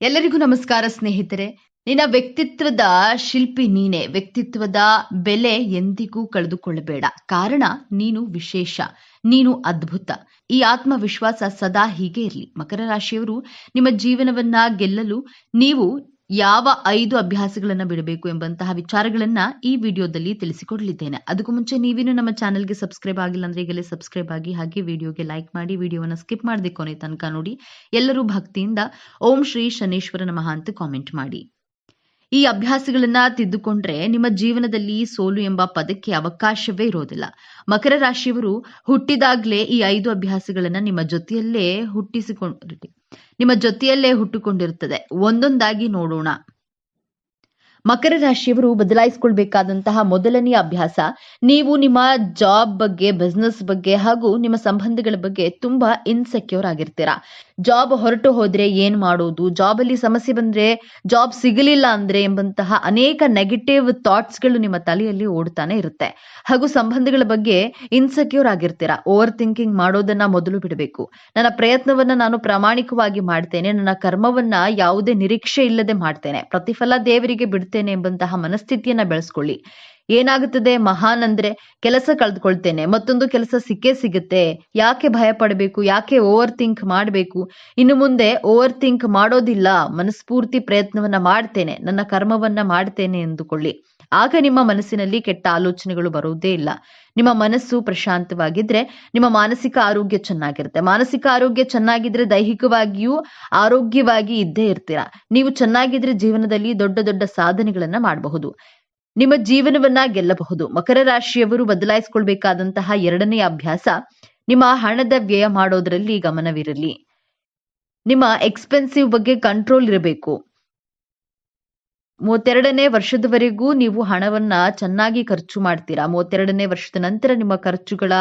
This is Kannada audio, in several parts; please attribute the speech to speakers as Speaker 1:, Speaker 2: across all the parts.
Speaker 1: ಎಲ್ಲರಿಗೂ ನಮಸ್ಕಾರ ಸ್ನೇಹಿತರೆ. ನಿನ್ನ ವ್ಯಕ್ತಿತ್ವದ ಶಿಲ್ಪಿ ನೀನೆ. ವ್ಯಕ್ತಿತ್ವದ ಬೆಲೆ ಎಂದಿಗೂ ಕಳೆದುಕೊಳ್ಳಬೇಡ. ಕಾರಣ ನೀನು ವಿಶೇಷ. ನೀನು ಅದ್ಭುತ. ಈ ಆತ್ಮವಿಶ್ವಾಸ ಸದಾ ಹೀಗೆ ಇರಲಿ. ಮಕರ ರಾಶಿಯವರು ನಿಮ್ಮ ಜೀವನವನ್ನ ಗೆಲ್ಲಲು ನೀವು ಯಾವ ಐದು ಅಭ್ಯಾಸಗಳನ್ನು ಬಿಡಬೇಕು ಎಂಬಂತಹ ವಿಚಾರಗಳನ್ನ ಈ ವಿಡಿಯೋದಲ್ಲಿ ತಿಳಿಸಿಕೊಡಲಿದ್ದೇನೆ. ಅದಕ್ಕೂ ಮುಂಚೆ ನೀವೇನು ನಮ್ಮ ಚಾನಲ್ಗೆ ಸಬ್ಸ್ಕ್ರೈಬ್ ಆಗಿಲ್ಲ ಅಂದ್ರೆ ಈಗಲೇ ಸಬ್ಸ್ಕ್ರೈಬ್ ಆಗಿ ಹಾಗೆ ವಿಡಿಯೋಗೆ ಲೈಕ್ ಮಾಡಿ ವಿಡಿಯೋವನ್ನು ಸ್ಕಿಪ್ ಮಾಡದೆ ಕೊನೆ ತನಕ ನೋಡಿ. ಎಲ್ಲರೂ ಭಕ್ತಿಯಿಂದ ಓಂ ಶ್ರೀ ಶನೇಶ್ವರ ನಮಃ ಅಂತ ಕಾಮೆಂಟ್ ಮಾಡಿ. ಈ ಅಭ್ಯಾಸಗಳನ್ನ ತಿದ್ದುಕೊಂಡ್ರೆ ನಿಮ್ಮ ಜೀವನದಲ್ಲಿ ಸೋಲು ಎಂಬ ಪದಕ್ಕೆ ಅವಕಾಶವೇ ಇರೋದಿಲ್ಲ. ಮಕರ ರಾಶಿಯವರು ಹುಟ್ಟಿದಾಗ್ಲೇ ಈ ಐದು ಅಭ್ಯಾಸಗಳನ್ನ ನಿಮ್ಮ ಜೊತೆಯಲ್ಲೇ ಹುಟ್ಟಿಸಿಕೊಂಡು ನಿಮ್ಮ ಜೊತೆಯಲ್ಲೇ ಹುಟ್ಟುಕೊಂಡಿರುತ್ತದೆ ಒಂದೊಂದಾಗಿ ನೋಡೋಣ. ಮಕರ ರಾಶಿಯವರು ಬದಲಾಯಿಸಿಕೊಳ್ಬೇಕಾದಂತಹ ಮೊದಲನೆಯ ಅಭ್ಯಾಸ, ನೀವು ನಿಮ್ಮ ಜಾಬ್ ಬಗ್ಗೆ ಬಿಸ್ನೆಸ್ ಬಗ್ಗೆ ಹಾಗೂ ನಿಮ್ಮ ಸಂಬಂಧಗಳ ಬಗ್ಗೆ ತುಂಬಾ ಇನ್ಸೆಕ್ಯೂರ್ ಆಗಿರ್ತೀರಾ. ಜಾಬ್ ಹೊರಟು ಹೋದ್ರೆ ಏನ್ ಮಾಡೋದು? ಜಾಬ್ ಅಲ್ಲಿ ಸಮಸ್ಯೆ ಬಂದ್ರೆ ಜಾಬ್ ಸಿಗಲಿಲ್ಲ ಅಂದ್ರೆ ಎಂಬಂತಹ ಅನೇಕ ನೆಗೆಟಿವ್ ಥಾಟ್ಸ್ಗಳು ನಿಮ್ಮ ತಲೆಯಲ್ಲಿ ಓಡ್ತಾನೆ ಇರುತ್ತೆ. ಹಾಗೂ ಸಂಬಂಧಗಳ ಬಗ್ಗೆ ಇನ್ಸೆಕ್ಯೂರ್ ಆಗಿರ್ತೀರಾ. ಓವರ್ ಥಿಂಕಿಂಗ್ ಮಾಡೋದನ್ನ ಮೊದಲು ಬಿಡಬೇಕು. ನನ್ನ ಪ್ರಯತ್ನವನ್ನ ನಾನು ಪ್ರಾಮಾಣಿಕವಾಗಿ ಮಾಡ್ತೇನೆ. ನನ್ನ ಕರ್ಮವನ್ನ ಯಾವುದೇ ನಿರೀಕ್ಷೆ ಇಲ್ಲದೆ ಮಾಡ್ತೇನೆ. ಪ್ರತಿಫಲ ದೇವರಿಗೆ ಬಿಡ್ತೇನೆ. ಎಂಬಂತಹ ಮನಸ್ಥಿತಿಯನ್ನ ಬೆಳೆಸ್ಕೊಳ್ಳಿ. ಏನಾಗುತ್ತದೆ? ಮಹಾನ್ ಅಂದ್ರೆ ಕೆಲಸ ಕಳೆದುಕೊಳ್ತೇನೆ. ಮತ್ತೊಂದು ಕೆಲಸ ಸಿಕ್ಕೇ ಸಿಗುತ್ತೆ. ಯಾಕೆ ಭಯ ಪಡಬೇಕು ಯಾಕೆ ಓವರ್ ಥಿಂಕ್ ಮಾಡಬೇಕು? ಇನ್ನು ಮುಂದೆ ಓವರ್ ಥಿಂಕ್ ಮಾಡೋದಿಲ್ಲ. ಮನಸ್ಫೂರ್ತಿ ಪ್ರಯತ್ನವನ್ನ ಮಾಡ್ತೇನೆ. ನನ್ನ ಕರ್ಮವನ್ನ ಮಾಡ್ತೇನೆ ಎಂದುಕೊಳ್ಳಿ. ಆಗ ನಿಮ್ಮ ಮನಸ್ಸಿನಲ್ಲಿ ಕೆಟ್ಟ ಆಲೋಚನೆಗಳು ಬರುವುದೇ ಇಲ್ಲ. ನಿಮ್ಮ ಮನಸ್ಸು ಪ್ರಶಾಂತವಾಗಿದ್ರೆ ನಿಮ್ಮ ಮಾನಸಿಕ ಆರೋಗ್ಯ ಚೆನ್ನಾಗಿರುತ್ತೆ. ಮಾನಸಿಕ ಆರೋಗ್ಯ ಚೆನ್ನಾಗಿದ್ರೆ ದೈಹಿಕವಾಗಿಯೂ ಆರೋಗ್ಯವಾಗಿ ಇದ್ದೇ ಇರ್ತೀರಾ. ನೀವು ಚೆನ್ನಾಗಿದ್ರೆ ಜೀವನದಲ್ಲಿ ದೊಡ್ಡ ದೊಡ್ಡ ಸಾಧನೆಗಳನ್ನ ಮಾಡಬಹುದು. ನಿಮ್ಮ ಜೀವನವನ್ನ ಗೆಲ್ಲಬಹುದು. ಮಕರ ರಾಶಿಯವರು ಬದಲಾಯಿಸಿಕೊಳ್ಬೇಕಾದಂತಹ ಎರಡನೇ ಅಭ್ಯಾಸ ನಿಮ್ಮ ಹಣದ ವ್ಯಯ ಮಾಡೋದ್ರಲ್ಲಿ ಗಮನವಿರಲಿ. ನಿಮ್ಮ ಎಕ್ಸ್ಪೆನ್ಸಿವ್ ಬಗ್ಗೆ ಕಂಟ್ರೋಲ್ ಇರಬೇಕು. ಮೂವತ್ತೆರಡನೇ ವರ್ಷದವರೆಗೂ ನೀವು ಹಣವನ್ನ ಚೆನ್ನಾಗಿ ಖರ್ಚು ಮಾಡ್ತೀರಾ. ಮೂವತ್ತೆರಡನೇ ವರ್ಷದ ನಂತರ ನಿಮ್ಮ ಖರ್ಚುಗಳ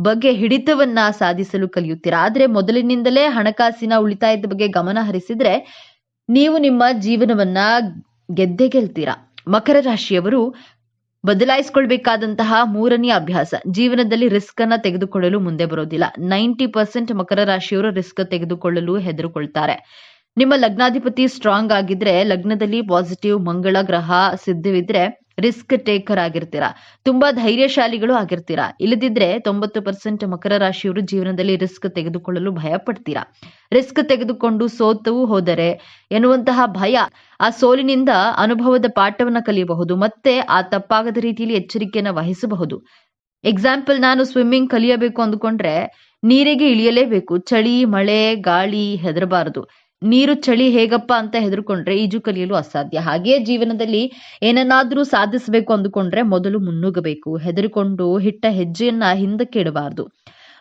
Speaker 1: ಬಗ್ಗೆ ಹಿಡಿತವನ್ನ ಸಾಧಿಸಲು ಕಲಿಯುತ್ತೀರಾ. ಆದ್ರೆ ಮೊದಲಿನಿಂದಲೇ ಹಣಕಾಸಿನ ಉಳಿತಾಯದ ಬಗ್ಗೆ ಗಮನ ಹರಿಸಿದ್ರೆ ನೀವು ನಿಮ್ಮ ಜೀವನವನ್ನ ಗೆದ್ದೆ ಗೆಲ್ತೀರಾ. ಮಕರ ರಾಶಿಯವರು ಬದಲಾಯಿಸಿಕೊಳ್ಬೇಕಾದಂತಹ ಮೂರನೇ ಅಭ್ಯಾಸ. ಜೀವನದಲ್ಲಿ ರಿಸ್ಕ್ ಅನ್ನ ತೆಗೆದುಕೊಳ್ಳಲು ಮುಂದೆ ಬರೋದಿಲ್ಲ. ನೈಂಟಿ ಪರ್ಸೆಂಟ್ ಮಕರ ರಾಶಿಯವರು ರಿಸ್ಕ್ ತೆಗೆದುಕೊಳ್ಳಲು ಹೆದರುಕೊಳ್ತಾರೆ. ನಿಮ್ಮ ಲಗ್ನಾಧಿಪತಿ ಸ್ಟ್ರಾಂಗ್ ಆಗಿದ್ರೆ, ಲಗ್ನದಲ್ಲಿ ಪಾಸಿಟಿವ್ ಮಂಗಳ ಗ್ರಹ ಸಿದ್ಧವಿದ್ರೆ ರಿಸ್ಕ್ ಟೇಕರ್ ಆಗಿರ್ತೀರಾ, ತುಂಬಾ ಧೈರ್ಯಶಾಲಿಗಳು ಆಗಿರ್ತೀರಾ, ಇಲ್ಲದಿದ್ರೆ ತೊಂಬತ್ತು ಪರ್ಸೆಂಟ್ ಮಕರ ರಾಶಿಯವರು ಜೀವನದಲ್ಲಿ ರಿಸ್ಕ್ ತೆಗೆದುಕೊಳ್ಳಲು ಭಯ ಪಡ್ತೀರಾ ರಿಸ್ಕ್ ತೆಗೆದುಕೊಂಡು ಸೋತು ಹೋದರೆ ಎನ್ನುವಂತಹ ಭಯ ಆ ಸೋಲಿನಿಂದ ಅನುಭವದ ಪಾಠವನ್ನ ಕಲಿಯಬಹುದು, ಮತ್ತೆ ಆ ತಪ್ಪಾಗದ ರೀತಿಯಲ್ಲಿ ಎಚ್ಚರಿಕೆಯನ್ನು ವಹಿಸಬಹುದು. ಎಕ್ಸಾಂಪಲ್ ನಾನು ಸ್ವಿಮ್ಮಿಂಗ್ ಕಲಿಯಬೇಕು ಅಂದ್ಕೊಂಡ್ರೆ ನೀರಿಗೆ ಇಳಿಯಲೇಬೇಕು, ಚಳಿ, ಮಳೆ, ಗಾಳಿ ಹೆದರಬಾರದು. ನೀರು ಚಳಿ ಹೇಗಪ್ಪ ಅಂತ ಹೆದರ್ಕೊಂಡ್ರೆ ಈಜು ಕಲಿಯಲು ಅಸಾಧ್ಯ. ಹಾಗೆಯೇ ಜೀವನದಲ್ಲಿ ಏನನ್ನಾದ್ರೂ ಸಾಧಿಸಬೇಕು ಅಂದುಕೊಂಡ್ರೆ ಮೊದಲು ಮುನ್ನುಗ್ಗಬೇಕು. ಹೆದರಿಕೊಂಡು ಹಿಟ್ಟ ಹೆಜ್ಜೆಯನ್ನ ಹಿಂದಕ್ಕೆ ಇಡಬಾರದು.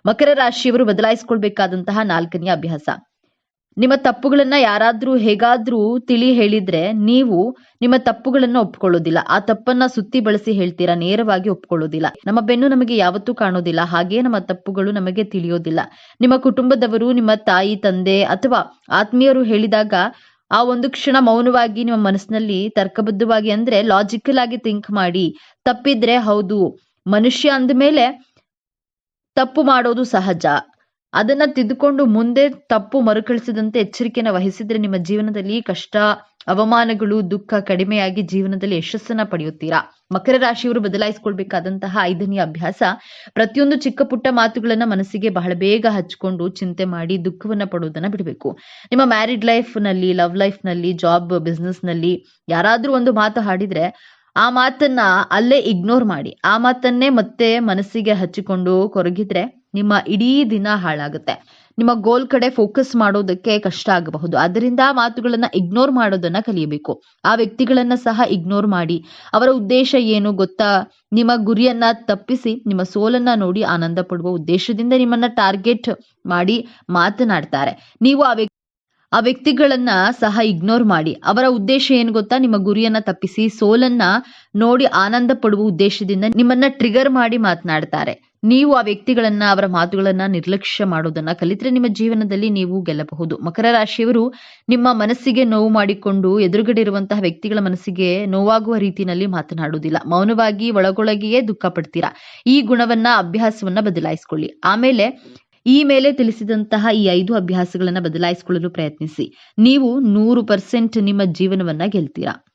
Speaker 1: ಮಕರ ರಾಶಿಯವರು ಬದಲಾಯಿಸಿಕೊಳ್ಬೇಕಾದಂತಹ ನಾಲ್ಕನೆಯ ಅಭ್ಯಾಸ. ನಿಮ್ಮ ತಪ್ಪುಗಳನ್ನ ಯಾರಾದ್ರೂ ಹೇಗಾದ್ರೂ ತಿಳಿ ಹೇಳಿದ್ರೆ ನೀವು ನಿಮ್ಮ ತಪ್ಪುಗಳನ್ನ ಒಪ್ಕೊಳ್ಳೋದಿಲ್ಲ. ಆ ತಪ್ಪನ್ನ ಸುತ್ತಿ ಬಳಸಿ ಹೇಳ್ತೀರಾ? ನೇರವಾಗಿ ಒಪ್ಕೊಳ್ಳೋದಿಲ್ಲ. ನಮ್ಮ ಬೆನ್ನು ನಮಗೆ ಯಾವತ್ತೂ ಕಾಣೋದಿಲ್ಲ. ಹಾಗೆ ನಮ್ಮ ತಪ್ಪುಗಳು ನಮಗೆ ತಿಳಿಯೋದಿಲ್ಲ. ನಿಮ್ಮ ಕುಟುಂಬದವರು, ನಿಮ್ಮ ತಾಯಿ, ತಂದೆ ಅಥವಾ ಆತ್ಮೀಯರು ಹೇಳಿದಾಗ ಆ ಒಂದು ಕ್ಷಣ ಮೌನವಾಗಿ ನಿಮ್ಮ ಮನಸ್ಸಿನಲ್ಲಿ ತರ್ಕಬದ್ಧವಾಗಿ ಅಂದ್ರೆ ಲಾಜಿಕಲ್ ಆಗಿ ಥಿಂಕ್ ಮಾಡಿ. ತಪ್ಪಿದ್ರೆ ಹೌದು. ಮನುಷ್ಯ ಅಂದಮೇಲೆ ತಪ್ಪು ಮಾಡೋದು ಸಹಜ. ಅದನ್ನ ತಿದ್ದುಕೊಂಡು ಮುಂದೆ ತಪ್ಪು ಮರುಕಳಿಸದಂತೆ ಎಚ್ಚರಿಕೆಯನ್ನು ವಹಿಸಿದ್ರೆ ನಿಮ್ಮ ಜೀವನದಲ್ಲಿ ಕಷ್ಟ, ಅವಮಾನಗಳು, ದುಃಖ ಕಡಿಮೆಯಾಗಿ ಜೀವನದಲ್ಲಿ ಯಶಸ್ಸನ್ನ ಪಡೆಯುತ್ತೀರಾ? ಮಕರ ರಾಶಿಯವರು ಬದಲಾಯಿಸಿಕೊಳ್ಬೇಕಾದಂತಹ ಐದನೇ ಅಭ್ಯಾಸ, ಪ್ರತಿಯೊಂದು ಚಿಕ್ಕ ಪುಟ್ಟ ಮಾತುಗಳನ್ನ ಮನಸ್ಸಿಗೆ ಬಹಳ ಬೇಗ ಹಚ್ಕೊಂಡು ಚಿಂತೆ ಮಾಡಿ ದುಃಖವನ್ನ ಪಡುವುದನ್ನ ಬಿಡಬೇಕು. ನಿಮ್ಮ ಮ್ಯಾರಿಡ್ ಲೈಫ್ನಲ್ಲಿ ಲವ್ ಲೈಫ್ನಲ್ಲಿ ಜಾಬ್ ಬಿಸ್ನೆಸ್ನಲ್ಲಿ ಯಾರಾದ್ರೂ ಒಂದು ಮಾತು ಹಾಡಿದ್ರೆ ಆ ಮಾತನ್ನ ಅಲ್ಲೇ ಇಗ್ನೋರ್ ಮಾಡಿ, ಆ ಮಾತನ್ನೇ ಮತ್ತೆ ಮನಸ್ಸಿಗೆ ಹಚ್ಚಿಕೊಂಡು ಕೊರಗಿದ್ರೆ ನಿಮ್ಮ ಇಡೀ ದಿನ ಹಾಳಾಗುತ್ತೆ. ನಿಮ್ಮ ಗೋಲ್ ಕಡೆ ಫೋಕಸ್ ಮಾಡೋದಕ್ಕೆ ಕಷ್ಟ ಆಗಬಹುದು. ಅದರಿಂದ ಮಾತುಗಳನ್ನ ಇಗ್ನೋರ್ ಮಾಡೋದನ್ನ ಕಲಿಯಬೇಕು. ಆ ವ್ಯಕ್ತಿಗಳನ್ನ ಸಹ ಇಗ್ನೋರ್ ಮಾಡಿ, ಅವರ ಉದ್ದೇಶ ಏನು ಗೊತ್ತಾ? ನಿಮ್ಮ ಗುರಿಯನ್ನ ತಪ್ಪಿಸಿ, ನಿಮ್ಮ ಸೋಲನ್ನ ನೋಡಿ ಆನಂದ ಪಡುವ ಉದ್ದೇಶದಿಂದ ನಿಮ್ಮನ್ನ ಟಾರ್ಗೆಟ್ ಮಾಡಿ ಮಾತನಾಡ್ತಾರೆ. ನೀವು ಆ ಆ ವ್ಯಕ್ತಿಗಳನ್ನ ಸಹ ಇಗ್ನೋರ್ ಮಾಡಿ. ಅವರ ಉದ್ದೇಶ ಏನು ಗೊತ್ತಾ? ನಿಮ್ಮ ಗುರಿಯನ್ನ ತಪ್ಪಿಸಿ, ಸೋಲನ್ನ ನೋಡಿ ಆನಂದ ಪಡುವ ಉದ್ದೇಶದಿಂದ ನಿಮ್ಮನ್ನ ಟ್ರಿಗರ್ ಮಾಡಿ ಮಾತನಾಡ್ತಾರೆ. ನೀವು ಆ ವ್ಯಕ್ತಿಗಳನ್ನ, ಅವರ ಮಾತುಗಳನ್ನ ನಿರ್ಲಕ್ಷ್ಯ ಮಾಡೋದನ್ನ ಕಲಿತರೆ ನಿಮ್ಮ ಜೀವನದಲ್ಲಿ ನೀವು ಗೆಲ್ಲಬಹುದು. ಮಕರ ರಾಶಿಯವರು ನಿಮ್ಮ ಮನಸ್ಸಿಗೆ ನೋವು ಮಾಡಿಕೊಂಡು ಎದುರುಗಡೆ ಇರುವಂತಹ ವ್ಯಕ್ತಿಗಳ ಮನಸ್ಸಿಗೆ ನೋವಾಗುವ ರೀತಿಯಲ್ಲಿ ಮಾತನಾಡುವುದಿಲ್ಲ. ಮೌನವಾಗಿ, ಒಳಗೊಳಗೆಯೇ ದುಃಖ ಪಡ್ತೀರಾ? ಈ ಗುಣವನ್ನ, ಅಭ್ಯಾಸವನ್ನ ಬದಲಾಯಿಸಿಕೊಳ್ಳಿ. ಆಮೇಲೆ ಈ ಮೇಲೆ ತಿಳಿಸಿದಂತಹ ಈ ಐದು ಅಭ್ಯಾಸಗಳನ್ನು ಬದಲಾಯಿಸಿಕೊಳ್ಳಲು ಪ್ರಯತ್ನಿಸಿ. ನೀವು ನೂರು ಪರ್ಸೆಂಟ್ ನಿಮ್ಮ ಜೀವನವನ್ನ ಗೆಲ್ತೀರಾ?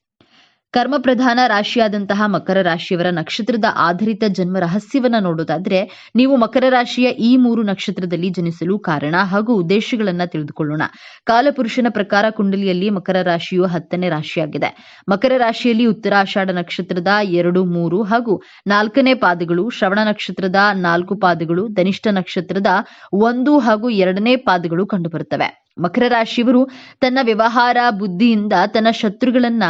Speaker 1: ಕರ್ಮ ಪ್ರಧಾನ ರಾಶಿಯಾದಂತಹ ಮಕರ ರಾಶಿಯವರ ನಕ್ಷತ್ರದ ಆಧಾರಿತ ಜನ್ಮ ರಹಸ್ಯವನ್ನ ನೋಡೋದಾದ್ರೆ, ನೀವು ಮಕರ ರಾಶಿಯ ಈ ಮೂರು ನಕ್ಷತ್ರದಲ್ಲಿ ಜನಿಸಲು ಕಾರಣ ಹಾಗೂ ಉದ್ದೇಶಗಳನ್ನ ತಿಳಿದುಕೊಳ್ಳೋಣ. ಕಾಲಪುರುಷನ ಪ್ರಕಾರ ಕುಂಡಲಿಯಲ್ಲಿ ಮಕರ ರಾಶಿಯು ಹತ್ತನೇ ರಾಶಿಯಾಗಿದೆ. ಮಕರ ರಾಶಿಯಲ್ಲಿ ಉತ್ತರಾಷಾಢ ನಕ್ಷತ್ರದ ಎರಡು, ಮೂರು ಹಾಗೂ ನಾಲ್ಕನೇ ಪಾದಗಳು, ಶ್ರವಣ ನಕ್ಷತ್ರದ ನಾಲ್ಕು ಪಾದಗಳು, ಧನಿಷ್ಠ ನಕ್ಷತ್ರದ ಒಂದು ಹಾಗೂ ಎರಡನೇ ಪಾದಗಳು ಕಂಡುಬರುತ್ತವೆ. ಮಕರ ರಾಶಿಯವರು ತನ್ನ ವ್ಯವಹಾರ, ಬುದ್ಧಿಯಿಂದ ತನ್ನ ಶತ್ರುಗಳನ್ನ